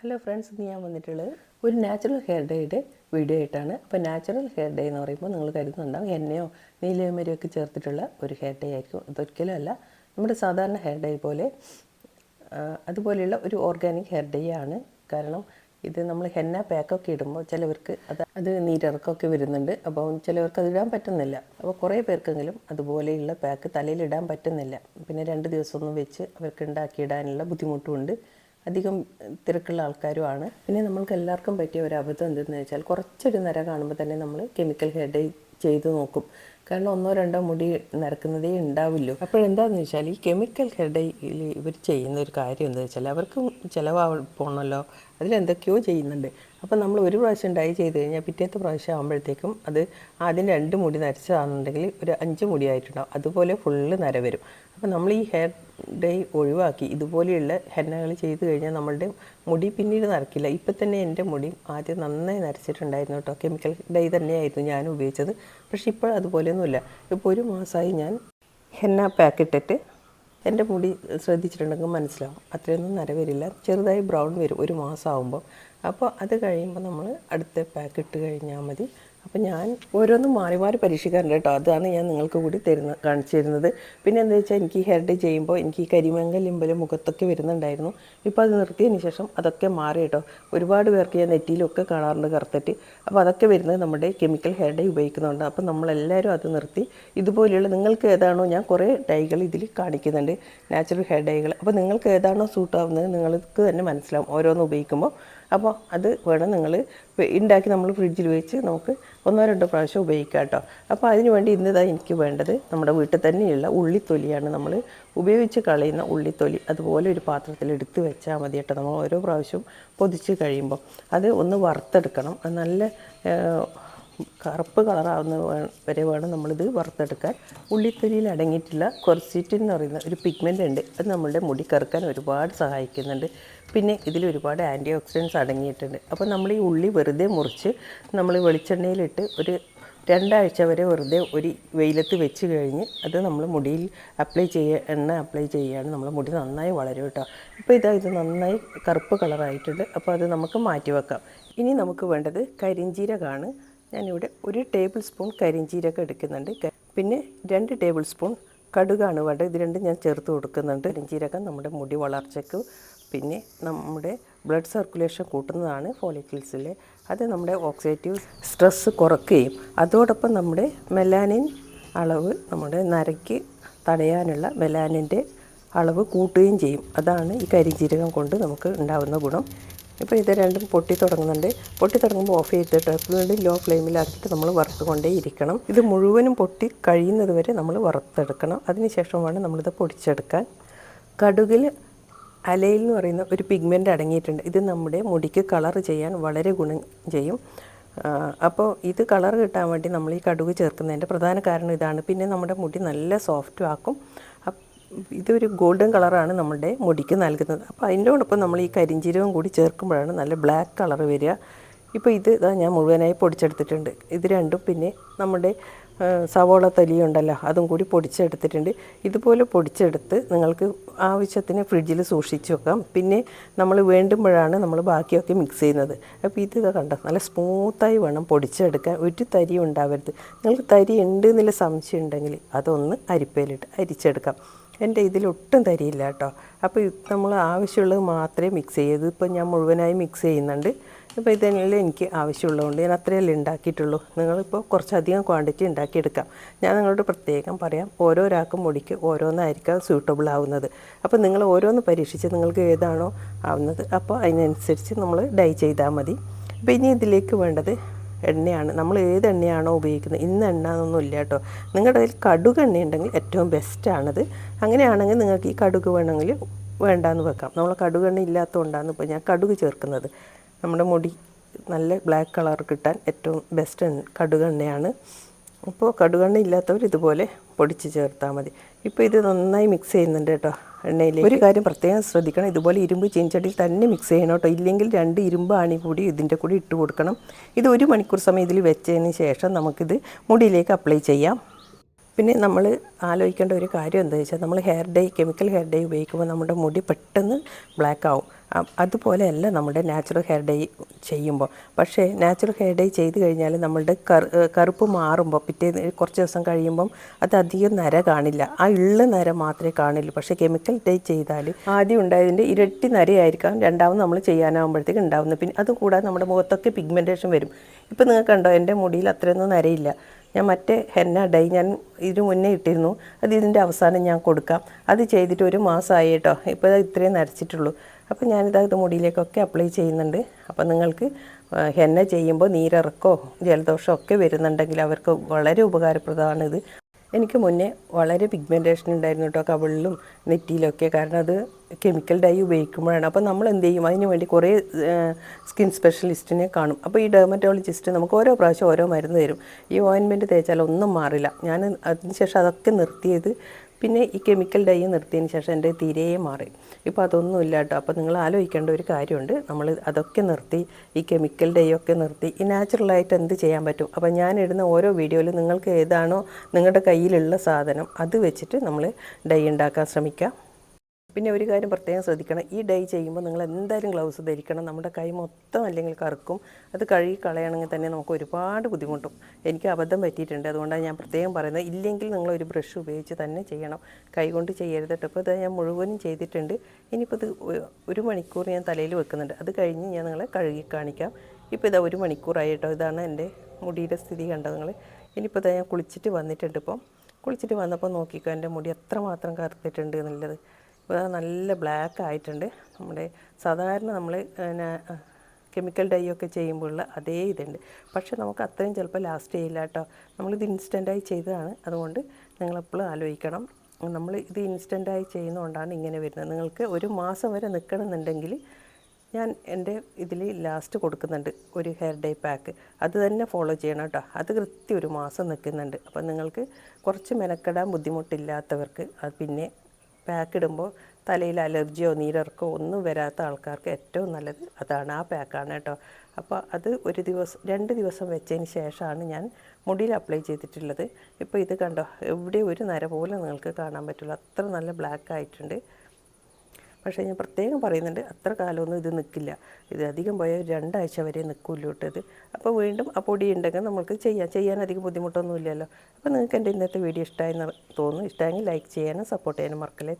Hello friends ഇന്ന് ഞാൻ വന്നിട്ടുള്ളത് ഒരു നാച്ചുറൽ ഹെയർ ഡേയുടെ വീഡിയോ ആയിട്ടാണ്. അപ്പോൾ നാച്ചുറൽ ഹെയർ ഡേ എന്ന് പറയുമ്പോൾ നിങ്ങൾ കരുതുന്നുണ്ടാവും എണ്ണയോ നീലയമരിയോ ഒക്കെ ചേർത്തിട്ടുള്ള ഒരു ഹെയർ ഡേ ആയിരിക്കും. അതൊരിക്കലും അല്ല. നമ്മുടെ സാധാരണ ഹെയർ ഡേ പോലെ അതുപോലെയുള്ള ഒരു ഓർഗാനിക് ഹെയർ ഡേ ആണ്. കാരണം ഇത് നമ്മൾ ഹെന്ന പാക്കൊക്കെ ഇടുമ്പോൾ ചിലവർക്ക് അത് അത് നീരിറക്കമൊക്കെ വരുന്നുണ്ട്. അപ്പോൾ ചിലവർക്ക് അത് ഇടാൻ പറ്റുന്നില്ല. അപ്പോൾ കുറേ പേർക്കെങ്കിലും അതുപോലെയുള്ള പാക്ക് തലയിൽ ഇടാൻ പറ്റുന്നില്ല. പിന്നെ രണ്ട് ദിവസമൊന്നും വെച്ച് അവർക്ക് ഉണ്ടാക്കിയിടാനുള്ള ബുദ്ധിമുട്ടുമുണ്ട് അധികം തിരക്കുള്ള ആൾക്കാരുമാണ്. പിന്നെ നമ്മൾക്ക് എല്ലാവർക്കും പറ്റിയ ഒരു അബദ്ധം എന്തെന്ന് വെച്ചാൽ കുറച്ചൊരു നിര കാണുമ്പോൾ തന്നെ നമ്മൾ കെമിക്കൽ ഹെയർ ഡേ ചെയ്ത് നോക്കും. കാരണം ഒന്നോ രണ്ടോ മുടി നരക്കുന്നതേ ഉണ്ടാവില്ലോ അപ്പോഴെന്താണെന്ന് വെച്ചാൽ ഈ കെമിക്കൽ ഹെയർ ഇവർ ചെയ്യുന്ന ഒരു കാര്യം എന്താ വെച്ചാൽ അവർക്കും ചിലവാ പോകണമല്ലോ അതിലെന്തൊക്കെയോ ചെയ്യുന്നുണ്ട്. അപ്പോൾ നമ്മൾ ഒരു പ്രാവശ്യം ഡൈ ചെയ്ത് കഴിഞ്ഞാൽ പിറ്റേത്തെ പ്രാവശ്യം ആകുമ്പോഴത്തേക്കും അത് ആദ്യം രണ്ട് മുടി നരച്ചതാണെന്നുണ്ടെങ്കിൽ ഒരു അഞ്ച് മുടി ആയിട്ടുണ്ടാവും. അതുപോലെ ഫുള്ള് നര വരും. അപ്പോൾ നമ്മൾ ഈ ഹെയർ ഡേ ഒഴിവാക്കി. ഇതുപോലെയുള്ള ഹെന്നകൾ ചെയ്തു കഴിഞ്ഞാൽ നമ്മളുടെ മുടി പിന്നീട് നരക്കില്ല. ഇപ്പം തന്നെ എന്റെ മുടി ആദ്യം നന്നായി നരച്ചിട്ടുണ്ടായിരുന്നു കേട്ടോ. കെമിക്കൽ ഡൈ തന്നെയായിരുന്നു ഞാൻ ഉപയോഗിച്ചത്. പക്ഷേ ഇപ്പോൾ അതുപോലെയൊന്നുമില്ല. ഇപ്പോൾ ഒരു മാസമായി ഞാൻ ഹെന്ന പാക്ക് ഇട്ടിട്ട് എന്റെ മുടി ശ്രദ്ധിച്ചിട്ടുണ്ടെങ്കിൽ മനസ്സിലാവും. അത്രയൊന്നും നര വരില്ല ചെറുതായി ബ്രൗൺ വരും. ഒരു മാസമാകുമ്പോൾ അപ്പോൾ അത് കഴിയുമ്പോൾ നമ്മൾ അടുത്ത പാക്ക് ഇട്ട് കഴിഞ്ഞാൽ മതി. അപ്പോൾ ഞാൻ ഓരോന്നും മാറി മാറി പരീക്ഷിക്കാറുണ്ട് കേട്ടോ. അതാണ് ഞാൻ നിങ്ങൾക്ക് കൂടി തരുന്ന കാണിച്ചു തരുന്നത് പിന്നെ എന്താ വെച്ചാൽ എനിക്ക് ഹെയർ ഡേ ചെയ്യുമ്പോൾ എനിക്ക് ഈ കരിമങ്കൽ ഇമ്പലും മുഖത്തൊക്കെ വരുന്നുണ്ടായിരുന്നു. ഇപ്പോൾ അത് നിർത്തിയതിന് ശേഷം അതൊക്കെ മാറി കേട്ടോ. ഒരുപാട് പേർക്ക് ഞാൻ നെറ്റിയിലൊക്കെ കാണാറുണ്ട് കറുത്തിട്ട്. അപ്പോൾ അതൊക്കെ വരുന്നത് നമ്മുടെ കെമിക്കൽ ഹെയർ ഡേ ഉപയോഗിക്കുന്നുണ്ട് അപ്പം നമ്മളെല്ലാവരും അത് നിർത്തി. ഇതുപോലെയുള്ള നിങ്ങൾക്ക് ഏതാണോ ഞാൻ കുറേ ഡൈകൾ ഇതിൽ കാണിക്കുന്നുണ്ട്. നാച്ചുറൽ ഹെയർ ഡൈകൾ അപ്പോൾ നിങ്ങൾക്ക് ഏതാണോ സൂട്ടാവുന്നത് നിങ്ങൾക്ക് തന്നെ മനസ്സിലാവും. ഓരോന്ന് ഉപയോഗിക്കുമ്പോൾ അപ്പോൾ അത് വേണം നിങ്ങൾ ഉണ്ടാക്കി നമ്മൾ ഫ്രിഡ്ജിൽ വെച്ച് നമുക്ക് ഒന്നോ രണ്ടോ പ്രാവശ്യം ഉപയോഗിക്കാം കേട്ടോ. അപ്പോൾ അതിന് വേണ്ടി ഇന്നതാ എനിക്ക് വേണ്ടത് നമ്മുടെ വീട്ടിൽ തന്നെയുള്ള ഉള്ളിത്തൊലിയാണ് നമ്മൾ ഉപയോഗിച്ച് കളയുന്ന ഉള്ളിത്തൊലി. അതുപോലെ ഒരു പാത്രത്തിൽ എടുത്ത് വെച്ചാൽ മതി കേട്ടോ. നമ്മൾ ഓരോ പ്രാവശ്യവും പൊതിച്ച് കഴിയുമ്പോൾ അത് ഒന്ന് വറുത്തെടുക്കണം. അത് നല്ല കറുപ്പ് കളറാവുന്ന വരെ വേണം നമ്മളിത് വറുത്തെടുക്കാൻ. ഉള്ളിത്തൊലിയിൽ അടങ്ങിയിട്ടുള്ള കൊർസിറ്റിൻ എന്ന് പറയുന്ന ഒരു പിഗ്മെന്റ് ഉണ്ട്. അത് നമ്മളുടെ മുടി കറുക്കാൻ ഒരുപാട് സഹായിക്കുന്നുണ്ട്. പിന്നെ ഇതിൽ ഒരുപാട് ആന്റി ഓക്സിഡൻസ് അടങ്ങിയിട്ടുണ്ട്. അപ്പോൾ നമ്മൾ ഈ ഉള്ളി വെറുതെ മുറിച്ച് നമ്മൾ വെളിച്ചെണ്ണയിലിട്ട് ഒരു രണ്ടാഴ്ച വരെ വെറുതെ ഒരു വെയിലത്ത് വെച്ച് കഴിഞ്ഞ് അത് നമ്മൾ മുടിയിൽ അപ്ലൈ ചെയ്യുക എണ്ണ അപ്ലൈ ചെയ്യുകയാണ് നമ്മൾ മുടി നന്നായി വളരും കേട്ടോ. ഇപ്പോൾ ഇതാ ഇത് നന്നായി കറുപ്പ് കളറായിട്ടുണ്ട്. അപ്പോൾ അത് നമുക്ക് മാറ്റി വെക്കാം. ഇനി നമുക്ക് വേണ്ടത് കരിഞ്ചീരകമാണ് ഞാനിവിടെ ഒരു ടേബിൾ സ്പൂൺ കരിഞ്ചീരകം എടുക്കുന്നുണ്ട്. പിന്നെ രണ്ട് ടേബിൾ സ്പൂൺ കടുകാണ് വേണ്ടത്. ഇത് രണ്ടും ഞാൻ ചേർത്ത് കൊടുക്കുന്നുണ്ട്. കരിഞ്ചീരകം നമ്മുടെ മുടി വളർച്ചയ്ക്ക് പിന്നെ നമ്മുടെ ബ്ലഡ് സർക്കുലേഷൻ കൂട്ടുന്നതാണ് ഫോളിക്കിൾസിലെ. അത് നമ്മുടെ ഓക്സിഡേറ്റീവ് സ്ട്രെസ്സ് കുറയ്ക്കുകയും അതോടൊപ്പം നമ്മുടെ മെലാനിൻ അളവ് നമ്മുടെ നരയ്ക്ക് തടയാനുള്ള മെലാനിന്റെ അളവ് കൂട്ടുകയും ചെയ്യും. അതാണ് ഈ കരിഞ്ചീരകം കൊണ്ട് നമുക്ക് ഉണ്ടാകുന്ന ഗുണം. ഇപ്പോൾ ഇത് രണ്ടും പൊട്ടി തുടങ്ങുന്നുണ്ട്. പൊട്ടി തുടങ്ങുമ്പോൾ ഓഫ് ചെയ്തിട്ട് വീണ്ടും ലോ ഫ്ലെയിമിലാക്കിയിട്ട് നമ്മൾ വറുത്തുകൊണ്ടേ ഇരിക്കണം. ഇത് മുഴുവനും പൊട്ടി കഴിയുന്നത് വരെ നമ്മൾ വറുത്തെടുക്കണം. അതിനുശേഷം വേണം നമ്മളിത് പൊടിച്ചെടുക്കാൻ. കടുകിൽ അലയിൽ എന്ന് പറയുന്ന ഒരു പിഗ്മെന്റ് അടങ്ങിയിട്ടുണ്ട്. ഇത് നമ്മുടെ മുടിക്ക് കളർ ചെയ്യാൻ വളരെ ഗുണം ചെയ്യും. അപ്പോൾ ഇത് കളർ കിട്ടാൻ വേണ്ടി നമ്മൾ ഈ കടുക് ചേർക്കുന്നതിന്റെ പ്രധാന കാരണം ഇതാണ്. പിന്നെ നമ്മുടെ മുടി നല്ല സോഫ്റ്റും ആക്കും. ഇതൊരു ഗോൾഡൻ കളറാണ് നമ്മുടെ മുടിക്ക് നൽകുന്നത്. അപ്പോൾ അതിന്റോടൊപ്പം നമ്മൾ ഈ കരിഞ്ചീരവും കൂടി ചേർക്കുമ്പോഴാണ് നല്ല ബ്ലാക്ക് കളർ വരിക. ഇപ്പോൾ ഇത് ഇതാ ഞാൻ മുഴുവനായി പൊടിച്ചെടുത്തിട്ടുണ്ട്. ഇത് രണ്ടും പിന്നെ നമ്മുടെ സവോള തലിയുണ്ടല്ലോ അതും കൂടി പൊടിച്ചെടുത്തിട്ടുണ്ട്. ഇതുപോലെ പൊടിച്ചെടുത്ത് നിങ്ങൾക്ക് ആവശ്യത്തിന് ഫ്രിഡ്ജിൽ സൂക്ഷിച്ച് വെക്കാം. പിന്നെ നമ്മൾ വേണ്ടുമ്പോഴാണ് നമ്മൾ ബാക്കിയൊക്കെ മിക്സ് ചെയ്യുന്നത്. അപ്പോൾ ഇതാ കണ്ടോ നല്ല സ്മൂത്തായി വേണം പൊടിച്ചെടുക്കാൻ. ഒരു തരി ഉണ്ടാവരുത്. നിങ്ങൾക്ക് തരി ഉണ്ട് എന്നുള്ള സംശയം ഉണ്ടെങ്കിൽ അതൊന്ന് അരിപ്പയിലിട്ട് അരിച്ചെടുക്കാം. എന്റെ ഇതിലൊട്ടും തരിയില്ല കേട്ടോ. അപ്പോൾ നമ്മൾ ആവശ്യമുള്ളത് മാത്രമേ മിക്സ് ചെയ്ത് ഇപ്പം ഞാൻ മുഴുവനായി മിക്സ് ചെയ്യുന്നുണ്ട്. അപ്പോൾ ഇതെല്ലാം എനിക്ക് ആവശ്യമുള്ളതുകൊണ്ട് ഞാൻ അത്രയല്ലേ ഉണ്ടാക്കിയിട്ടുള്ളൂ. നിങ്ങളിപ്പോൾ കുറച്ചധികം ക്വാണ്ടിറ്റി ഉണ്ടാക്കിയെടുക്കാം. ഞാൻ നിങ്ങളോട് പ്രത്യേകം പറയാം ഓരോരാൾക്കും മുടിക്ക് ഓരോന്നായിരിക്കാം സ്യൂട്ടബിൾ ആവുന്നത്. അപ്പോൾ നിങ്ങൾ ഓരോന്ന് പരീക്ഷിച്ച് നിങ്ങൾക്ക് ഏതാണോ ആവുന്നത്. അപ്പോൾ അതിനനുസരിച്ച് നമ്മൾ ഡൈ ചെയ്താൽ മതി. അപ്പോൾ ഇനി ഇതിലേക്ക് വേണ്ടത് എണ്ണയാണ്. നമ്മൾ ഏത് എണ്ണയാണോ ഉപയോഗിക്കുന്നത്. ഇന്ന എണ്ണ എന്നൊന്നും ഇല്ല കേട്ടോ. നിങ്ങളുടെ കയ്യിൽ കടുക് എണ്ണ ഉണ്ടെങ്കിൽ ഏറ്റവും ബെസ്റ്റാണത് അങ്ങനെയാണെങ്കിൽ നിങ്ങൾക്ക് ഈ കടുക് വേണമെങ്കിൽ വേണ്ടാന്ന് വെക്കാം. നമ്മൾ കടുക് എണ്ണ ഇല്ലാത്തതുകൊണ്ടാണ് ഇപ്പോൾ ഞാൻ കടുക് ചേർക്കുന്നത്. നമ്മുടെ മുടി നല്ല ബ്ലാക്ക് കളർ കിട്ടാൻ ഏറ്റവും ബെസ്റ്റ് കടുക് എണ്ണയാണ്. അപ്പോൾ എണ്ണ ഇല്ലാത്തവർ ഇതുപോലെ പൊടിച്ച് ചേർത്താൽ മതി. ഇപ്പോൾ ഇത് നന്നായി മിക്സ് ചെയ്യുന്നുണ്ട് കേട്ടോ എണ്ണയിൽ ഒരു കാര്യം പ്രത്യേകം ശ്രദ്ധിക്കണം ഇതുപോലെ ഇരുമ്പ് ചീഞ്ചട്ടിയിൽ തന്നെ മിക്സ് ചെയ്യണം കേട്ടോ. ഇല്ലെങ്കിൽ രണ്ട് ഇരുമ്പ് ആണി കൂടി ഇതിന്റെ കൂടി ഇട്ട് കൊടുക്കണം. ഇത് ഒരു മണിക്കൂർ സമയം ഇതിൽ വെച്ചതിന് ശേഷം നമുക്കിത് മുടിയിലേക്ക് അപ്ലൈ ചെയ്യാം. പിന്നെ നമ്മൾ ആലോചിക്കേണ്ട ഒരു കാര്യം എന്താ വെച്ചാൽ നമ്മൾ hair dye chemical hair dye ഉപയോഗിക്കുമ്പോൾ നമ്മുടെ മുടി പെട്ടെന്ന് ബ്ലാക്ക് ആവും. അതുപോലെയല്ല നമ്മുടെ നാച്ചുറൽ ഹെയർ ഡേ ചെയ്യുമ്പോൾ. പക്ഷേ നാച്ചുറൽ ഹെയർ ഡേ ചെയ്ത് കഴിഞ്ഞാൽ നമ്മളുടെ കറു കറുപ്പ് മാറുമ്പോൾ പിറ്റേ കുറച്ച് ദിവസം കഴിയുമ്പം അത് അധികം നര കാണില്ല. ആ ഉള്ള നര മാത്രമേ കാണില്ലൂ. പക്ഷേ കെമിക്കൽ ഡൈ ചെയ്താൽ ആദ്യം ഉണ്ടായതിന്റെ ഇരട്ടി നരയായിരിക്കാം. രണ്ടാമത് നമ്മൾ ചെയ്യാനാകുമ്പോഴത്തേക്ക് ഉണ്ടാവുന്നത്. പിന്നെ അതുകൂടാതെ നമ്മുടെ മുഖത്തൊക്കെ പിഗ്മെന്റേഷൻ വരും. ഇപ്പം നിങ്ങൾക്ക് കണ്ടോ എന്റെ മുടിയിൽ അത്രയൊന്നും നരയില്ല. ഞാൻ മറ്റേ ഹെന്ന ഡൈ ഞാൻ ഇതിന് മുന്നേ ഇട്ടിരുന്നു. അത് ഇതിന്റെ അവസാനം ഞാൻ കൊടുക്കാം. അത് ചെയ്തിട്ട് ഒരു മാസമായി കേട്ടോ. ഇപ്പോൾ ഇത് ഇത്രയും നരച്ചിട്ടുള്ളൂ. അപ്പോൾ ഞാനിത് അത് മുടിയിലേക്കൊക്കെ അപ്ലൈ ചെയ്യുന്നുണ്ട്. അപ്പോൾ നിങ്ങൾക്ക് ഹെന്ന ചെയ്യുമ്പോൾ നീരിറക്കോ ജലദോഷമോ ഒക്കെ വരുന്നുണ്ടെങ്കിൽ അവർക്ക് വളരെ ഉപകാരപ്രദമാണ് ഇത് എനിക്ക് മുന്നേ വളരെ പിഗ്മെന്റേഷൻ ഉണ്ടായിരുന്നു കേട്ടോ കവിളിലും നെറ്റിയിലൊക്കെ കാരണം അത് കെമിക്കൽ ഡൈ ഉപയോഗിക്കുമ്പോഴാണ്. അപ്പോൾ നമ്മൾ എന്ത് ചെയ്യും? അതിന് വേണ്ടി കുറേ സ്കിൻ സ്പെഷ്യലിസ്റ്റിനെ കാണും. അപ്പോൾ ഈ ഡെർമറ്റോളജിസ്റ്റ് നമുക്ക് ഓരോ പ്രാവശ്യം ഓരോ മരുന്ന് തരും. ഈ ഓയിൻമെന്റ് തേച്ചാൽ ഒന്നും മാറില്ല. ഞാൻ അതിനുശേഷം അതൊക്കെ നിർത്തിയത് പിന്നെ ഈ കെമിക്കൽ ഡൈ നിർത്തിയതിന് ശേഷം എന്റെ തീരെ മാറി. ഇപ്പോൾ അതൊന്നും ഇല്ല കേട്ടോ. അപ്പോൾ നിങ്ങൾ ആലോചിക്കേണ്ട ഒരു കാര്യമുണ്ട്. നമ്മൾ അതൊക്കെ നിർത്തി ഈ കെമിക്കൽ ഡൈ ഒക്കെ നിർത്തി ഈ നാച്ചുറലായിട്ട് എന്ത് ചെയ്യാൻ പറ്റും? അപ്പോൾ ഞാൻ ഇടുന്ന ഓരോ വീഡിയോയിലും നിങ്ങൾക്ക് ഏതാണോ നിങ്ങളുടെ കയ്യിലുള്ള സാധനം അത് വെച്ചിട്ട് നമ്മൾ ഡൈ ഉണ്ടാക്കാൻ ശ്രമിക്കുക പിന്നെ ഒരു കാര്യം പ്രത്യേകം ശ്രദ്ധിക്കണം. ഈ ഡൈ ചെയ്യുമ്പോൾ നിങ്ങൾ എന്തായാലും ഗ്ലൗസ് ധരിക്കണം. നമ്മുടെ കൈ മൊത്തം അല്ലെങ്കിൽ കറുക്കും. അത് കഴുകി കളയണമെങ്കിൽ തന്നെ നമുക്ക് ഒരുപാട് ബുദ്ധിമുട്ടും. എനിക്ക് അബദ്ധം പറ്റിയിട്ടുണ്ട്. അതുകൊണ്ടാണ് ഞാൻ പ്രത്യേകം പറയുന്നത്. ഇല്ലെങ്കിൽ നിങ്ങൾ ഒരു ബ്രഷ് ഉപയോഗിച്ച് തന്നെ ചെയ്യണം. കൈ കൊണ്ട് ചെയ്യരുത് ഇപ്പോൾ ഇത് ഞാൻ മുഴുവനും ചെയ്തിട്ടുണ്ട്. ഇനിയിപ്പോൾ ഇത് ഒരു മണിക്കൂർ ഞാൻ തലയിൽ വെക്കുന്നുണ്ട്. അത് കഴിഞ്ഞ് ഞാൻ നിങ്ങളെ കഴുകി കാണിക്കാം. ഇപ്പോൾ ഇതാ ഒരു മണിക്കൂറായി കേട്ടോ. ഇതാണ് എന്റെ മുടിയുടെ സ്ഥിതി കണ്ടത് നിങ്ങൾ? ഇനിയിപ്പോൾ ഇതാ ഞാൻ കുളിച്ചിട്ട് വന്നിട്ടുണ്ട് ഇപ്പം. കുളിച്ചിട്ട് വന്നപ്പോൾ നോക്കിക്കോ എന്റെ മുടി എത്രമാത്രം കറുത്തിട്ടുണ്ട് എന്നുള്ളത്. ഇപ്പോൾ അത് നല്ല ബ്ലാക്ക് ആയിട്ടുണ്ട്. നമ്മുടെ സാധാരണ നമ്മൾ പിന്നെ കെമിക്കൽ ഡൈ ഒക്കെ ചെയ്യുമ്പോഴുള്ള അതേ ഇതുണ്ട്. പക്ഷേ നമുക്ക് അത്രയും ചിലപ്പോൾ ലാസ്റ്റ് ചെയ്യില്ല കേട്ടോ. നമ്മളിത് ഇൻസ്റ്റന്റായി ചെയ്തതാണ്. അതുകൊണ്ട് നിങ്ങളെപ്പോഴും ആലോചിക്കണം. നമ്മൾ ഇത് ഇൻസ്റ്റന്റായി ചെയ്യുന്നതുകൊണ്ടാണ് ഇങ്ങനെ വരുന്നത്. നിങ്ങൾക്ക് ഒരു മാസം വരെ നിൽക്കണമെന്നുണ്ടെങ്കിൽ ഞാൻ എന്റെ ഇതിൽ ലാസ്റ്റ് കൊടുക്കുന്നുണ്ട് ഒരു ഹെയർ ഡേ പാക്ക് അത് തന്നെ ഫോളോ ചെയ്യണം കേട്ടോ. അത് കൃത്യം ഒരു മാസം നിൽക്കുന്നുണ്ട്. അപ്പം നിങ്ങൾക്ക് കുറച്ച് മെനക്കെടാൻ ബുദ്ധിമുട്ടില്ലാത്തവർക്ക് അത് പിന്നെ പാക്ക് ഇടുമ്പോൾ തലയിൽ അലർജിയോ നീരിറക്കോ ഒന്നും വരാത്ത ആൾക്കാർക്ക് ഏറ്റവും നല്ലത് അതാണ് ആ പാക്കാണ് കേട്ടോ. അപ്പോൾ അത് ഒരു ദിവസം രണ്ട് ദിവസം വെച്ചതിന് ശേഷമാണ് ഞാൻ മുടിയിൽ അപ്ലൈ ചെയ്തിട്ടുള്ളത്. ഇപ്പോൾ ഇത് കണ്ടോ എവിടെ ഒരു നര പോലും നിങ്ങൾക്ക് കാണാൻ പറ്റുള്ളൂ. അത്ര നല്ല ബ്ലാക്ക് ആയിട്ടുണ്ട്. പക്ഷേ ഞാൻ പ്രത്യേകം പറയുന്നുണ്ട് അത്ര കാലമൊന്നും ഇത് നിൽക്കില്ല ഇത് അധികം പോയാൽ രണ്ടാഴ്ച വരെ നിൽക്കുമല്ലോ ഇട്ടത് അപ്പോൾ വീണ്ടും ആ പൊടി ഉണ്ടെങ്കിൽ നമുക്ക് ചെയ്യാം. ചെയ്യാൻ അധികം ബുദ്ധിമുട്ടൊന്നുമില്ലല്ലോ. അപ്പോൾ നിങ്ങൾക്ക് എന്റെ ഇന്നത്തെ വീഡിയോ ഇഷ്ടമായി തോന്നുന്നു. ഇഷ്ടമെങ്കിൽ ലൈക്ക് ചെയ്യാനും സപ്പോർട്ട് ചെയ്യാനും മറക്കല്ലേ.